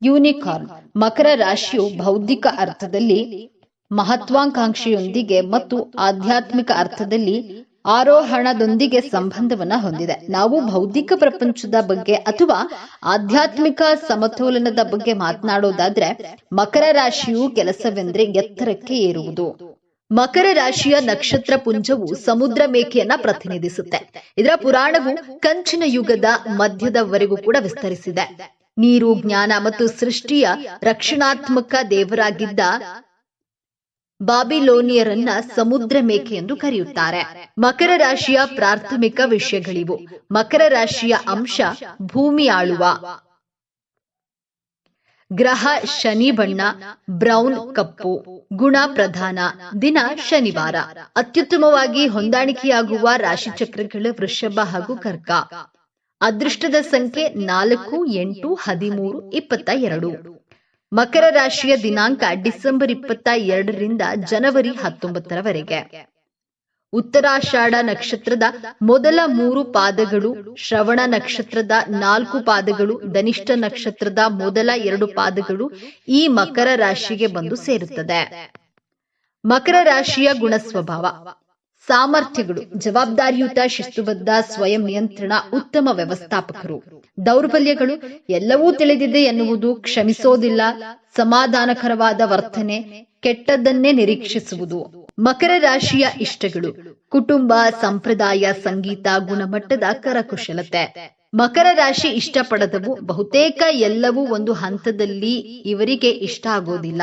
Speaker 1: ಯೂನಿಕಾರ್ನ್, ಮಕರ ರಾಶಿಯು ಬೌದ್ಧಿಕ ಅರ್ಥದಲ್ಲಿ ಮಹತ್ವಾಕಾಂಕ್ಷೆಯೊಂದಿಗೆ ಮತ್ತು ಆಧ್ಯಾತ್ಮಿಕ ಅರ್ಥದಲ್ಲಿ ಆರೋಹಣದೊಂದಿಗೆ ಸಂಬಂಧವನ್ನ ಹೊಂದಿದೆ. ನಾವು ಬೌದ್ಧಿಕ ಪ್ರಪಂಚದ ಬಗ್ಗೆ ಅಥವಾ ಆಧ್ಯಾತ್ಮಿಕ ಸಮತೋಲನದ ಬಗ್ಗೆ ಮಾತನಾಡೋದಾದ್ರೆ ಮಕರ ರಾಶಿಯು ಕೆಲಸವೆಂದ್ರೆ ಎತ್ತರಕ್ಕೆ ಏರುವುದು. ಮಕರ ರಾಶಿಯ ನಕ್ಷತ್ರ ಪುಂಜವು ಸಮುದ್ರ ಮೇಕೆಯನ್ನ ಪ್ರತಿನಿಧಿಸುತ್ತೆ. ಇದರ ಪುರಾಣವು ಕಂಚಿನ ಯುಗದ ಮಧ್ಯದವರೆಗೂ ಕೂಡ ವಿಸ್ತರಿಸಿದೆ. ನೀರು, ಜ್ಞಾನ ಮತ್ತು ಸೃಷ್ಟಿಯ ರಕ್ಷಣಾತ್ಮಕ ದೇವರಾಗಿದ್ದ ಬಾಬಿಲೋನಿಯರನ್ನ ಸಮುದ್ರ ಮೇಕೆ ಎಂದು ಕರೆಯುತ್ತಾರೆ. ಮಕರ ರಾಶಿಯ ಪ್ರಾಥಮಿಕ ವಿಷಯಗಳಿವು. ಮಕರ ರಾಶಿಯ ಅಂಶ ಭೂಮಿ ಆಳುವ. ಗ್ರಹ ಶನಿ ಬಣ್ಣ, ಬ್ರೌನ್ ಕಪ್ಪು, ಗುಣ ಪ್ರಧಾನ, ದಿನ ಶನಿವಾರ. ಅತ್ಯುತ್ತಮವಾಗಿ ಹೊಂದಾಣಿಕೆಯಾಗುವ ರಾಶಿ ಚಕ್ರಗಳು ವೃಷಭ ಹಾಗೂ ಕರ್ಕ. ಅದೃಷ್ಟದ ಸಂಖ್ಯೆ ನಾಲ್ಕು, ಎಂಟು, ಹದಿಮೂರು ಇಪ್ಪತ್ತ ಎರಡು ಮಕರ ರಾಶಿಯ ದಿನಾಂಕ ಡಿಸೆಂಬರ್ ಇಪ್ಪತ್ತ ಎರಡರಿಂದ ಜನವರಿ ಹತ್ತೊಂಬತ್ತರವರೆಗೆ. ಉತ್ತರಾಷಾಢ ನಕ್ಷತ್ರದ ಮೊದಲ ಮೂರು ಪಾದಗಳು, ಶ್ರವಣ ನಕ್ಷತ್ರದ ನಾಲ್ಕು ಪಾದಗಳು, ಧನಿಷ್ಠ ನಕ್ಷತ್ರದ ಮೊದಲ ಎರಡು ಪಾದಗಳು ಈ ಮಕರ ರಾಶಿಗೆ ಬಂದು ಸೇರುತ್ತದೆ. ಮಕರ ರಾಶಿಯ ಗುಣ ಸ್ವಭಾವ ಸಾಮರ್ಥ್ಯಗಳು, ಜವಾಬ್ದಾರಿಯುತ ಶಿಸ್ತುಬದ್ಧ, ಸ್ವಯಂ ನಿಯಂತ್ರಣ, ಉತ್ತಮ ವ್ಯವಸ್ಥಾಪಕರು. ದೌರ್ಬಲ್ಯಗಳು ಎಲ್ಲವೂ ತಿಳಿದಿದೆ ಎನ್ನುವುದು ಕ್ಷಮಿಸೋದಿಲ್ಲ, ಸಮಾಧಾನಕರವಾದ ವರ್ತನೆ ಕೆಟ್ಟದ್ದನ್ನೇ ನಿರೀಕ್ಷಿಸುವುದು. ಮಕರ ರಾಶಿಯ ಇಷ್ಟಗಳು, ಕುಟುಂಬ, ಸಂಪ್ರದಾಯ, ಸಂಗೀತ, ಗುಣಮಟ್ಟದ ಕರಕುಶಲತೆ. ಮಕರ ರಾಶಿ ಇಷ್ಟಪಡದವು ಬಹುತೇಕ ಎಲ್ಲವೂ ಒಂದು ಹಂತದಲ್ಲಿ ಇವರಿಗೆ ಇಷ್ಟ ಆಗೋದಿಲ್ಲ.